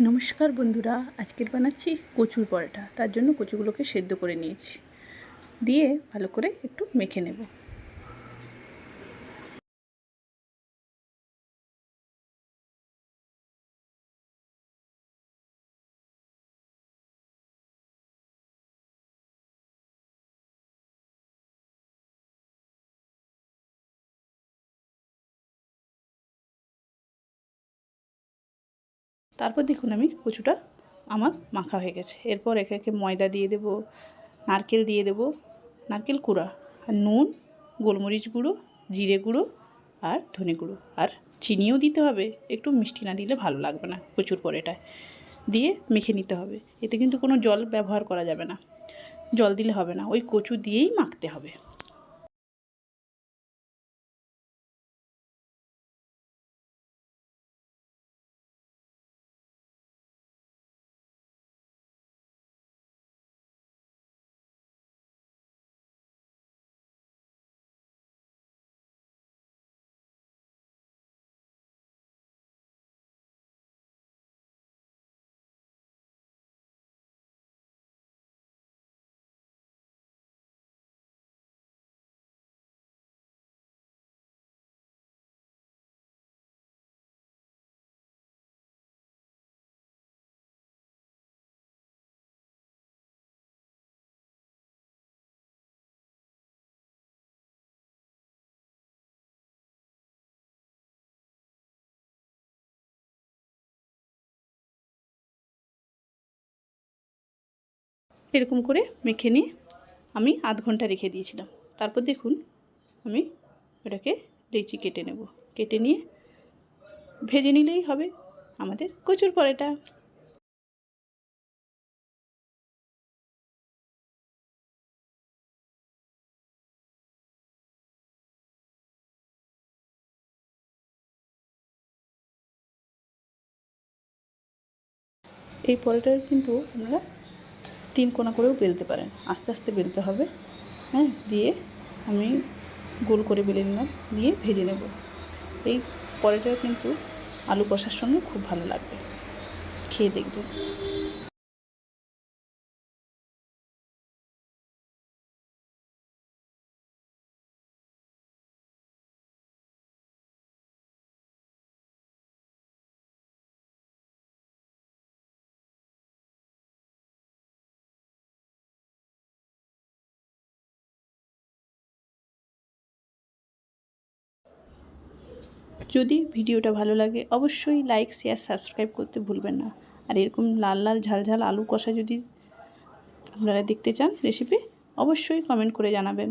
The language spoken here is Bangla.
নমস্কার বন্ধুরা, আজকের বানাচ্ছি কচুর পরোটা। তার জন্য কচুগুলোকে সেদ্ধ করে নিয়েছি। দিয়ে ভালো করে একটু মেখে নেব। তারপর দেখুন আমি কচুটা আমার মাখা হয়ে গেছে। এরপর একে একে ময়দা দিয়ে দেব, নারকেল দিয়ে দেব, নারকেল কুড়া, আর নুন, গোলমরিচ গুঁড়ো, জিরে গুঁড়ো আর ধনে গুঁড়ো। আর চিনিও দিতে হবে, একটু মিষ্টি না দিলে ভালো লাগবে না কচুর পরেটায় দিয়ে মেখে নিতে হবে, এতে কিন্তু কোনো জল ব্যবহার করা যাবে না। জল দিলে হবে না, ওই কচু দিয়েই মাখতে হবে। এরকম করে মেখে নিয়ে আমি আধ ঘণ্টা রেখে দিয়েছিলাম। তারপর দেখুন আমি ওটাকে লেচি কেটে নেব। কেটে নিয়ে ভেজে নিলেই হবে আমাদের কচুর পরেটা। এই পরোটার কিন্তু আমরা তিন কোনা করেও বেলতে পারেন। আস্তে আস্তে বেলতে হবে। হ্যাঁ দিয়ে আমি গোল করে বেলে নিলাম, দিয়ে ভেজে নেব। এই পরেটা কিন্তু আলু কষার সঙ্গে খুব ভালো লাগবে। খেয়ে দেখবেন। যদি ভিডিওটা ভালো লাগে, অবশ্যই লাইক শেয়ার সাবস্ক্রাইব করতে ভুলবেন না। আর এরকম লাল লাল ঝাল ঝাল আলু কষা যদি আপনারা দেখতে চান রেসিপি অবশ্যই কমেন্ট করে জানাবেন।